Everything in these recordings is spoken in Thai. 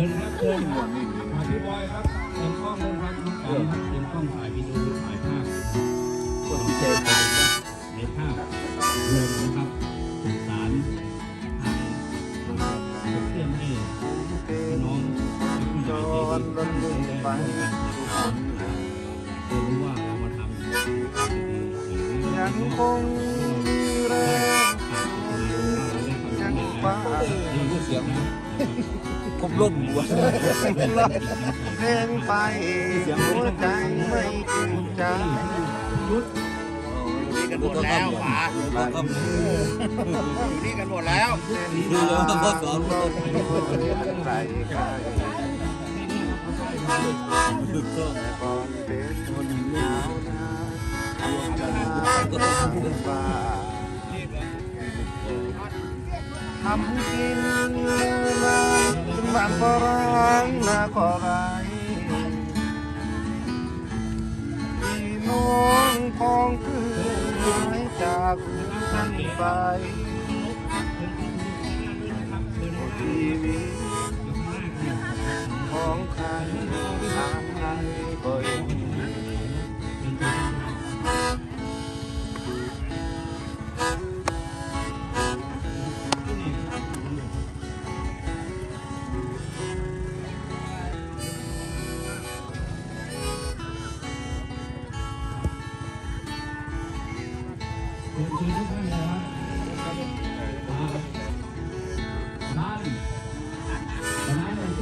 ชิญครับเชิญมาพี่บอยครับเต็มกล้องเลยครับน้องปอนครับเต็มกล้องถ่ายวิดีโอถ่ายภาพในภาพรวมนะครับสื่อสารทางเพื่อนให้พี่น้องผู้ใหญ่ใจดีท่านได้ร่วมกันนะครับได้รู้ว่าเรามาทำสิ่งดีๆยังคงแรงยังฟ้าเสียง ผมล่มหัวเพลงไปหัวใจไม่จริงใจนี่กันหมดแล้วป๋าครับอยู่นี่กันหมดแล้วดูแล้วก็สอนเราเรียนไรไกลถูกต้องแต่ก่อนเป็นคนหนาวนาดวงดาวฟ้าทำกินนาถึง บ้านก็ร้างนาก็ไรพี่น้องพองคือหายจากฉันไป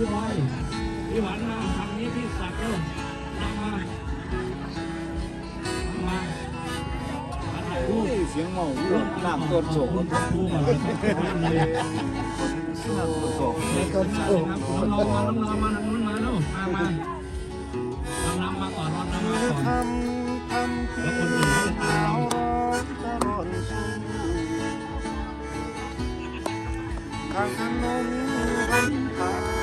ร้านของพี่บอยพี่หวานมาทางนี้พี่สักดิ์เร็วตามมาตามมามาถ่ายรูปเสียงเมาอยู่น้ำต้นโศกคู่มาเลยครับคนสู้ต้นโศกครับน้องมาน้องมาน้องมาแล้วมามาน้องนำมาก่อนน้องนำมาคือก่อนทำทำคือหนาวร้อนตลอดสู้ข้างถนนหันทาง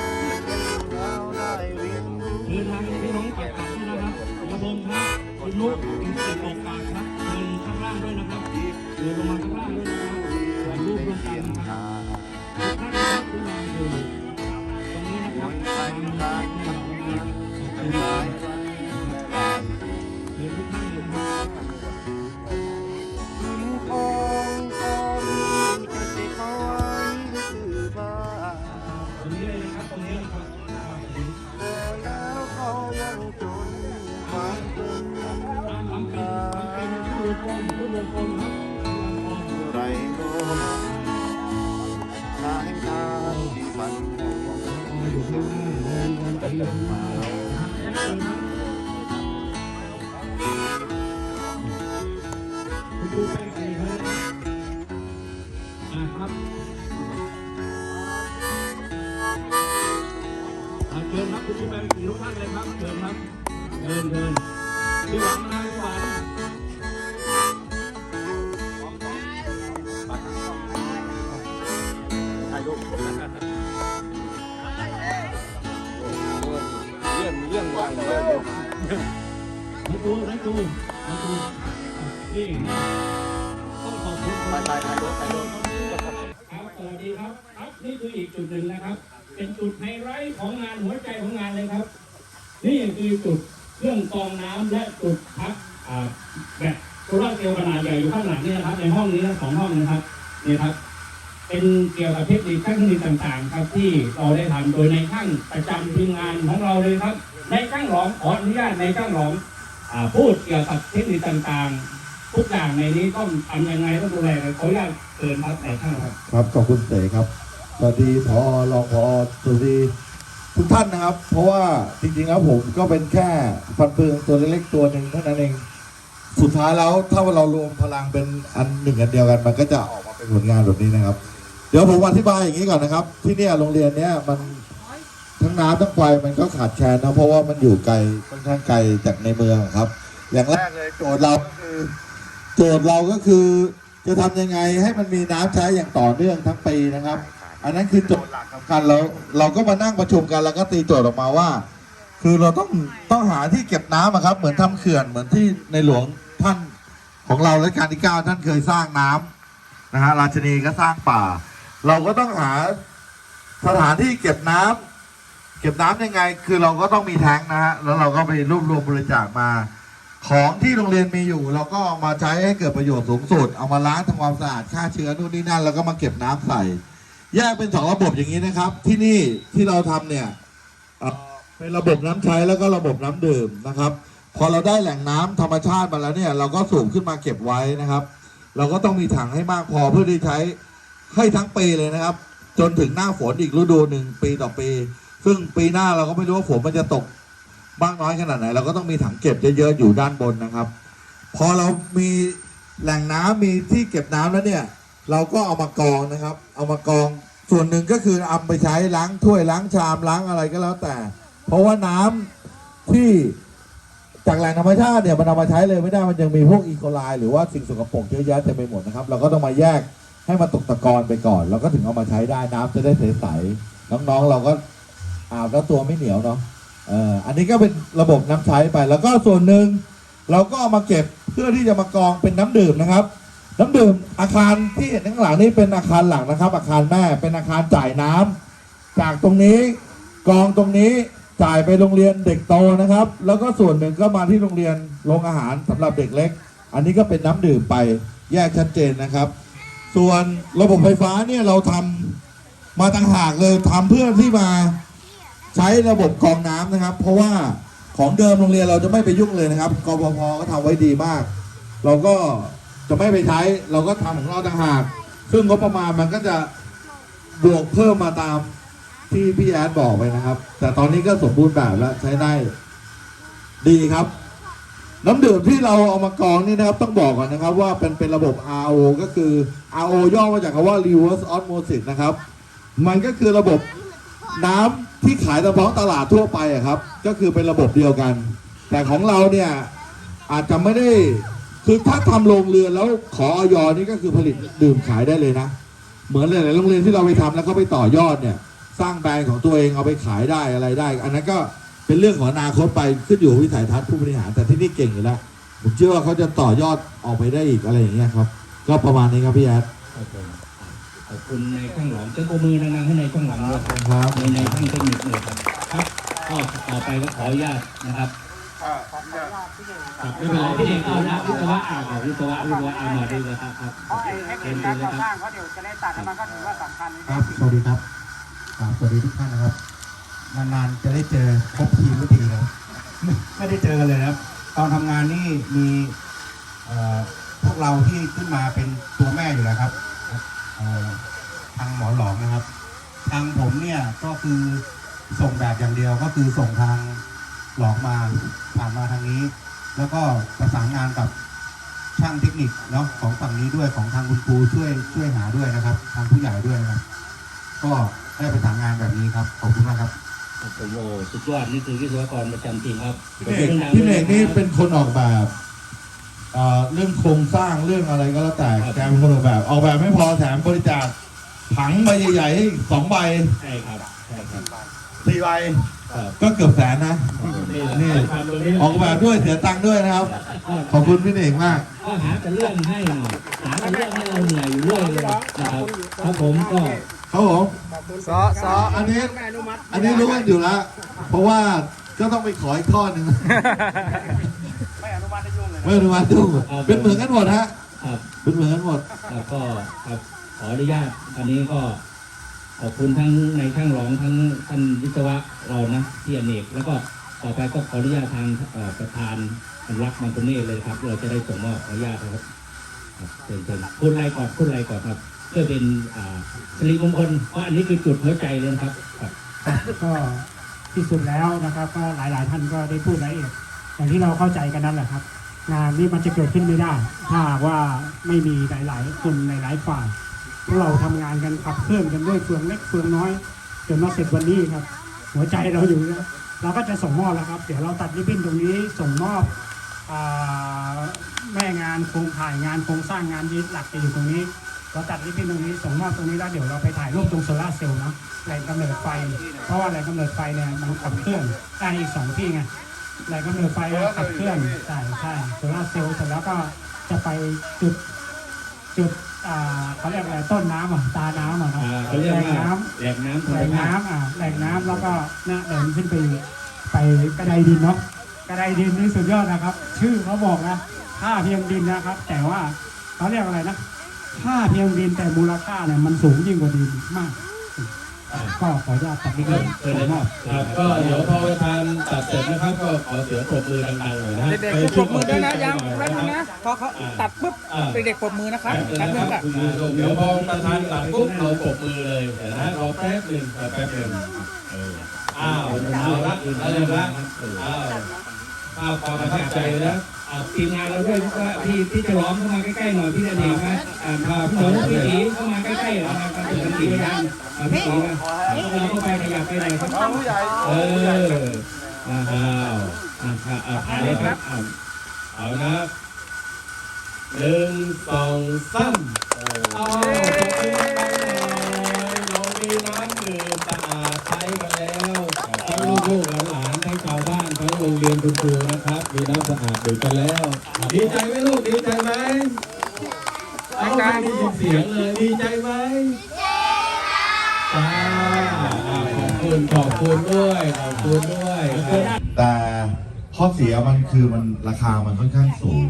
ดินวนไปเดินมาคุณดูไปไกลเลยอะครับเชิญครับคุณดูไปกี่ทุกท่านเลยครับเชิญครับเดินเดินพี่หวังนะพี่หวังเรื่องเรื่องวางเลยนักดูนักดูนักดูนี่ต้องขอบคุณคนถ่ายถ่ายรถตายรถครับสวัสดีครับครับนี่คืออีกจุดหนึ่งนะครับ เป็นจุดไฮไลท์ของงานหัวใจของงานเลยครับ นี่คือจุดเครื่องกรองน้ำและจุดพักแบบโซลาเซลล์ขนาดใหญ่อยู่ข้างหลังนี่นะครับ ในห้องนี้ทั้งสองห้องนะครับนี่ครับเป็นเกี่ยวกับเทคนิคขั้นเทคนิคต่างๆ ครับที่เราได้ทำโดยในช่างประจำทีมงานของเราเลยครับ ในช่างหลองขออนุญาตในช่างหลองอพูดเกี่ยวกับเทคนิคต่างๆ ทุกอย่างในนี้ต้องทำยังไงต้องดูแลกันขออนุญาตเชิญครับแต่ช่างครับครับขอบคุณเต๋ครับสวัสดีพอรองพอสวัสดีทุกท่านนะครับ เพราะว่าจริงๆแล้วผมก็เป็นแค่ฟันเฟืองตัวเล็กๆตัวหนึ่งเท่านั้นเองสุดท้ายแล้วถ้าเรารวมพลังเป็นอันหนึ่งอันเดียวกัน มันก็จะออกมาเป็นผลงานแบบนี้นะครับ เดี๋ยวผมอธิบายอย่างนี้ก่อนนะครับ ที่เนี่ยโรงเรียนเนี้ยมัน ทั้งน้ำทั้งไฟมันก็ขาดแคลนนะเพราะว่ามันอยู่ไกลค่อนข้างไกลจากในเมืองครับ อย่างแรกเลยโจทย์เราก็คือ โจทย์เราก็คือ จะทำยังไงให้มันมีน้ำใช้อย่างต่อเนื่องทั้งปีนะครับ อันนั้นคือโจทย์หลักสำคัญแล้วเราก็มานั่งประชุมกันแล้วก็ตีโจทย์ออกมาว่า คือเราต้องต้องหาที่เก็บน้ำครับ เหมือนทำเขื่อนเหมือนที่ในหลวงท่านของเราและการที่เก้าท่านเคยสร้างน้ำนะฮะราชนีก็สร้างป่า เราก็ต้องหาสถานที่เก็บน้ำ ก็บน้ำยังไง คือเราก็ต้องมีแท้งนะฮะ แล้วเราก็ไปรวบรวมบริจาคมา ของที่โรงเรียนมีอยู่ เราก็เอามาใช้ให้เกิดประโยชน์สูงสุด เอามาล้างทำความสะอาดฆ่าเชื้อนู่นนี่นั่น แล้วก็มาเก็บน้ำใส่ แยกเป็นสองระบบอย่างนี้นะครับ ที่นี่ที่เราทำเนี่ยเป็นระบบน้ำใช้แล้วก็ระบบน้ำดื่มนะครับ พอเราได้แหล่งน้ำธรรมชาติมาแล้วเนี่ย เราก็สูบขึ้นมาเก็บไว้นะครับ เราก็ต้องมีถังให้มากพอเพื่อที่ใช้ให้ทั้งปีเลยนะครับ จนถึงหน้าฝนอีกฤดูหนึ่งปีต่อปี ซึ่งปีหน้าเราก็ไม่รู้ว่าฝนมันจะตกมากน้อยขนาดไหน เราก็ต้องมีถังเก็บเยอะๆอยู่ด้านบนนะครับ พอเรามีแหล่งน้ำมีที่เก็บน้ำแล้วเนี่ย เราก็เอามากองนะครับ เอามากองส่วนหนึ่งก็คือเอาไปใช้ล้างถ้วยล้างชามล้างอะไรก็แล้วแต่ เพราะว่าน้ำที่จากแหล่งธรรมชาติเนี่ยมันเอามาใช้เลยไม่ได้มันยังมีพวกอีโคไลหรือว่าสิ่งสกปรกเยอะแยะเต็มไปหมดนะครับ เราก็ต้องมาแยกให้มันตกตะกอนไปก่อน แล้วก็ถึงเอามาใช้ได้น้ำจะได้ใสๆน้องๆ เราก็ อาบแล้วตัวไม่เหนียวเนาะเอ่ออันนี้ก็เป็นระบบน้ำใช้ไป แล้วก็ส่วนหนึ่งเราก็เอามาเก็บเพื่อที่จะมากองเป็นน้ำดื่มนะครับ น้ำดื่มอาคารที่เห็นข้างหลังนี่เป็นอาคารหลักนะครับ อาคารแม่เป็นอาคารจ่ายน้ำจากตรงนี้กองตรงนี้จ่ายไปโรงเรียนเด็กโตนะครับ แล้วก็ส่วนหนึ่งก็มาที่โรงเรียนโรงอาหารสำหรับเด็กเล็ก อันนี้ก็เป็นน้ำดื่มไปแยกชัดเจนนะครับ ส่วนระบบไฟฟ้าเนี่ยเราทำมาต่างหากเลยทำเพื่อที่มา ใช้ระบบกรองน้ำนะครับ เพราะว่าของเดิมโรงเรียนเราจะไม่ไปยุ่งเลยนะครับกปพก็ทำไว้ดีมาก เราก็จะไม่ไปใช้เราก็ทำของเราต่างหากซึ่งงบประมาณมันก็จะบวกเพิ่มมาตามที่พี่แอดบอกไปนะครับ แต่ตอนนี้ก็สมบูรณ์แบบแล้วใช้ได้ดีครับ น้ำดื่มที่เราเอามากรองนี่นะครับ ต้องบอกก่อนนะครับ ว่าเป็นเป็นระบบ RO ก็คือ RO ย่อมาจากคำว่า reverse osmosis นะครับ มันก็คือระบบ น้ำที่ขายตามท้องตลาดทั่วไปอะครับ ก็คือเป็นระบบเดียวกัน แต่ของเราเนี่ยอาจจะไม่ได้คือถ้าทำโรงเรือนแล้วขอออยนี่ก็คือผลิตดื่มขายได้เลยนะ เหมือนหลายๆโรงเรียนที่เราไปทำแล้วก็ไปต่อยอดเนี่ยสร้างแบรนด์ของตัวเองเอาไปขายได้อะไรได้ อันนั้นก็เป็นเรื่องของอนาคตไปขึ้นอยู่วิสัยทัศน์ผู้บริหารแต่ที่นี่เก่งอยู่แล้วผมเชื่อว่าเขาจะต่อยอดออกไปได้อีกอะไรอย่างเงี้ยครับ ก็ประมาณนี้ครับพี่แอด ขอบคุณในข้างหลังเจ้าโกมือดังๆให้ในข้างหลังด้วยครับครับในในข้างเทคนิคเลยครับครับก็ต่อไปก็ขออนุญาตนะครับครับไม่เป็นไรพี่เอกเอานะวิศวะอ่าเอาวิศวะวิศวะเอามาดีเลยครับครับเพราะไอ้เทคนิคการก่อสร้างเขาเดี๋ยวจะได้ตัดแล้วมันก็ถือว่าสำคัญในครับสวัสดีครับอ่าสวัสดีทุกท่านนะครับนานๆจะได้เจอครบทีมทุกทีเลยไม่ไม่ได้เจอกันเลยนะครับตอนทำงานนี่มีเอ่อพวกเราที่ขึ้นมาเป็นตัวแม่อยู่แล้วครับเอ่อ ทางหมอหลองนะครับ ทางผมเนี่ยก็คือส่งแบบอย่างเดียวก็คือส่งทางหลองมาผ่านมาทางนี้ แล้วก็ประสานงานกับช่างเทคนิคเนาะของฝั่งนี้ด้วยของทางคุณครูช่วยช่วยหาด้วยนะครับ ทางผู้ใหญ่ด้วยนะครับ ก็ได้ประสานงานแบบนี้ครับขอบคุณมากครับโอ้โหสุดยอดนี่คือวิศวกรประจำทีมครับพี่เอกพี่เอกนี่เป็นคนออกแบบ เอ่อเรื่องโครงสร้างเรื่องอะไรก็แล้วแต่แกเป็นคนออกแบบออกแบบไม่พอแถมบริจาคถังใบใหญ่ๆให้อีกสองใบใช่ครับใช่ครับสี่ใบครับก็เกือบแสนนะ นี่นี่ความตรงนี้ออกแบบด้วยเสียตังค์ด้วยนะครับ ขอบคุณพี่เอกมาก ก็หาแต่เรื่องให้หน่อยหาแต่เรื่องให้เราเหนื่อยอยู่เรื่อยเลยนะครับครับผมก็ครับผมซอซออันนี้ไม่อนุมัติอันนี้รู้กันอยู่แล้ว เพราะว่าก็ต้องไปขออีกข้อหนึ่งไม่อนุมัติ ได้ยุ่งเลยนะไม่รู้ว่าดูเป็นเหมือนกันหมดฮะ ครับเป็นเหมือนกันหมด แล้วก็ครับขออนุญาตอันนี้ก็ขอบคุณทั้งในช่างรองทั้งท่านวิศวะเรานะที่อเนกแล้วก็ต่อไปก็ขออนุญาตทางเอ่อประธานอนุรักษ์มังคุเน่เลยครับ เราจะได้ส่งมอบขออนุญาตนะครับครับเชิญเชิญพูดอะไรก่อนพูดอะไรก่อนครับ เพื่อเป็นอ่าสิริมงคลเพราะอันนี้คือจุดหัวใจเลยนะครับครับ ก็ที่สุดแล้วนะครับ ก็หลายๆ ท่านก็ได้พูดรายละเอียดอย่างที่เราเข้าใจกันนั่นแหละครับ งานนี้มันจะเกิดขึ้นไม่ได้ ถ้าว่าไม่มีหลาย ๆ คนหลายๆฝ่ายพวกเราทำงานกันขับเคลื่อนกันด้วยเฟืองเล็กเฟืองน้อยจนมาเสร็จวันนี้ครับ หัวใจเราอยู่เนี่ยเราก็จะส่งมอบแล้วครับ เดี๋ยวเราตัดริบบิ้นตรงนี้ส่งมอบแม่งานโครงข่ายงานโครงสร้างงานยึดหลักจะอยู่ตรงนี้เราตัดริบบิ้นตรงนี้ส่งมอบตรงนี้แล้วเดี๋ยวเราไปถ่ายรูปตรงโซลาร์เซลล์นะแหล่งกำเนิดไฟ เพราะว่าแหล่งกำเนิดไฟเนี่ยมันขับเคลื่อนได้อีกสองที่ไง แหล่งกำเนิดไฟขับเคลื่อนใช่ใช่โซลาร์เซลล์เสร็จแล้วก็จะไปจุดจุดอ่าเขาเรียกอะไรต้นน้ำอะตาน้ำอะเนาะอ่าเขาเรียกแหล่งว่าน้แหล่งน้ำำธรแหรล่มงชาติน้ำอะแหล่งน้ำแล้วก็หน้าเดินขึ้นไปไปกระไดดินเนาะกระไดดินนี่สุดยอดนะครับ ชื่อเขาบอกนะค่าเพียงดินนะครับ แต่ว่าเขาเรียกอะไรนะค่าเพียงดินแต่มูลค่าเนี่ยมันสูงยิ่งกว่าดินมาก ก็ขออนุญาตตัดนิดนึงขอมอบครับก็เดี๋ยวพอประธานตัดเสร็จนะครับก็ขอเสียงปรบมือดังๆหน่อยนะเด็กๆปรบมือด้วยนะยังแป๊บนึงนะพอเขาตัดปุ๊บเด็กๆปรบมือนะครับแป๊บนึงค่ะเดี๋ยวพอประธานตัดปุ๊บเราปรบมือเลยเดี๋ยวนะรอแป๊บหนึ่งรอแป๊บหนึ่งเอออ้าวเอาละเอาละอ้าวภาพความประทับใจนะอ่า ทีมงานเราด้วยว่าพี่พี่จะล้อมเข้ามาใกล้ๆหน่อยพี่จะดีไหมอ่าพาพี่หนูพี่ตีเข้ามาใกล้ๆหน่อครับพี่ตียังอ่าพี่ตีมาเราเข้าไปขยับไปไหนครับเอออ้าวอ่าอ่าอ่าเลยครับอ่าเอานะหนึ่งสองสามเอาขอบคุณมากเลยเรามีน้ำดื่มสะอาดใช้กันแล้วทั้งลูกๆหลาน รงเรียนคุณครูนะครับ มีน้ำสะอาดดื่มกันแล้ว ดีใจไหมลูกดีใจไหมเอาไม่ได้ยินเสียงเลยดีใจไหมจ้าอ่าขอบคุณขอบคุณด้วยขอบคุณด้วยแต่ข้อเสียมันคือมันราคามันค่อนข้างสูง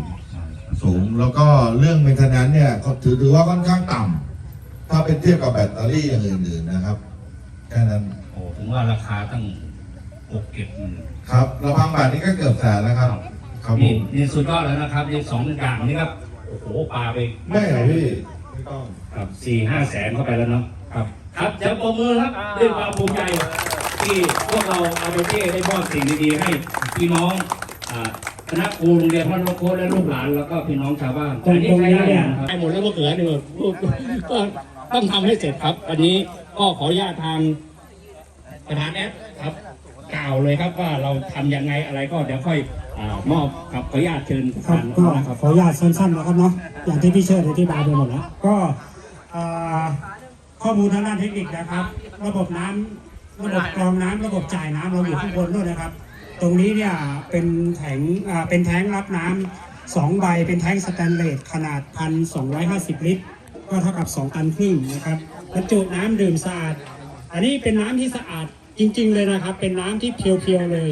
สูงแล้วก็เรื่องเมนเทนแนนเนี่ยก็ถือถือว่าค่อนข้างต่ำถ้าเป็นเทียบกับแบตเตอรี่อย่างอื่นๆนะครับแค่นั้นโอ้ถึงว่าราคาตั้ง หกเจ็ดหมื่นครับเราพังบาทนี่ก็เกือบแสนแล้วครับ ครับผนี่มนี่สุดยอดแล้วนะครับนี่สองอย่างนี่ครับโอ้โหปลาไปไม่เหรอพี่ไม่ต้อง ครับสี่ห้าแสนเข้าไปแล้วเนาะครับ ครับจะปรบมือครับด้วยความภูมิใจที่พวกเราอาเบเจ้ได้มอบสิ่งดีๆให้พี่น้องอ่าคณะครูโรงเรียนพันโลโคและลูกหลานแล้วก็พี่น้องชาวบ้านตรงตรงนี้เนี่ยให้หมดแล้วมะเขือเนี่ยก็ต้องทำให้เสร็จครับ อันนี้ก็ขออนุญาตทางประธานแอดครับ กล่าวเลยครับว่าเราทำยังไงอะไรก็เดี๋ยวค่อยอามอบครับขออนุญาตเชิญครับท่านก็นะครับ ขออนุญาตสั้นๆนะครับเนาะอย่างที่พี่เชิดอธิบายไปหมดแล้วก็อ่าข้อมูลทางด้านเทคนิคนะครับ ระบบน้ำระบบกรองน้ำระบบจ่ายน้ำเราอยู่ข้างบนด้วยนะครับ ตรงนี้เนี่ยเป็นแข็งอ่าเป็นแท้งรับน้ำสองใบเป็นแท้งสแตนเลสขนาด 1,250 ลิตร ก็เท่ากับ 2 ตันครึ่งนะครับบรรจุน้ำดื่มสะอาด อันนี้เป็นน้ำที่สะอาด จริง ๆ เลยนะครับ เป็นน้ำที่เพียวๆเลย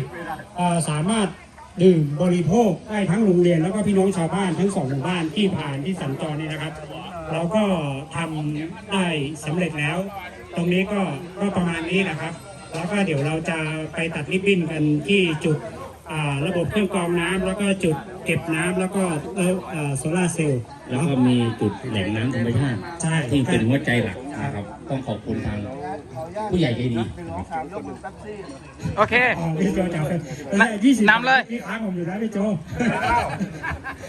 เอ่อสามารถดื่มบริโภคได้ทั้งโรงเรียน แล้วก็พี่น้องชาวบ้านทั้งสองหมู่บ้านที่ผ่านที่สัญจรนี่นะครับ เราก็ทำได้สำเร็จแล้ว ตรงนี้ก็ก็ประมาณนี้นะครับ แล้วก็เดี๋ยวเราจะไปตัดริบบิ้นกันที่จุดอ่าระบบเครื่องกรองน้ำแล้วก็จุดเก็บน้ำแล้วก็เอ่อเอ่อโซลาร์เซลล์แล้วเนาะก็มีจุดแหล่งน้ำธรรมชาติใช่ที่เป็นหัวใจหลักนะครับ ต้องขอบคุณทาง ผู้ใหญ่ใจดี โอเค อ๋อพี่โจจะเป็นยี่สิบนำเลย พี่ค้างผมอยู่นะพี่โจ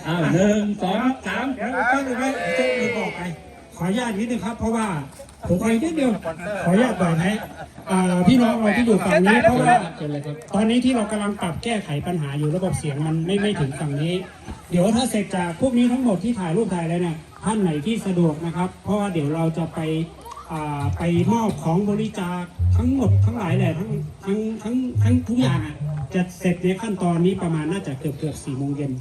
อ้าวหนึ่งสองสามเดี๋ยวก็เลยว่าโจเลยบอกไปขออนุญาตนิดนึงครับ เพราะว่าผมขออีกนิดเดียวขออนุญาตบอกให้อ่าพี่น้องเราที่อยู่ฝั่งนี้เพราะว่า เชิญเลยครับ ตอนนี้ที่เรากำลังปรับแก้ไขปัญหาอยู่ระบบเสียงมันไม่ไม่ถึงฝั่งนี้ เดี๋ยวถ้าเสร็จจากพวกนี้ทั้งหมดที่ถ่ายรูปถ่ายอะไรเนี่ยท่านไหนที่สะดวกนะครับ เพราะว่าเดี๋ยวเราจะไปอ่า ไปมอบของบริจาคทั้งหมดทั้งหลายแหละทั้งทั้งทั้งทั้งทุกอย่างอะจะเสร็จในขั้นตอนนี้ประมาณน่าจะเกือบเกือบสี่โมงเย็น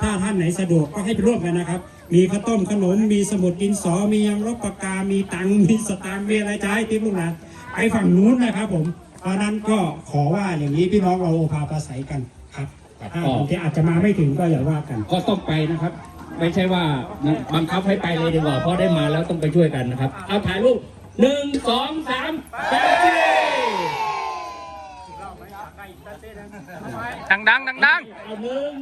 ถ้าท่านไหนสะดวกก็ให้ไปร่วมกันนะครับ มีข้าวต้มขนม มีสมุดดินสอ มียังลบปากกา มีตังค์มีสตางค์มีอะไรจะให้ทิปลูกหลานไปฝั่งนู้นนะครับผม เพราะฉะนั้นก็ขอว่าอย่างนี้พี่น้องเราพาประสัยกันครับครับถ้าก็บางทีอาจจะมาไม่ถึงก็อย่าว่ากัน ก็ต้องไปนะครับ ไม่ใช่ว่าบังคับให้ไปเลยดีกว่าเพราะได้มาแล้วต้องไปช่วยกันนะครับ เอาถ่ายรูป หนึ่งสองสามแป๊บเดียวดังๆดังๆเอาหนึ่ง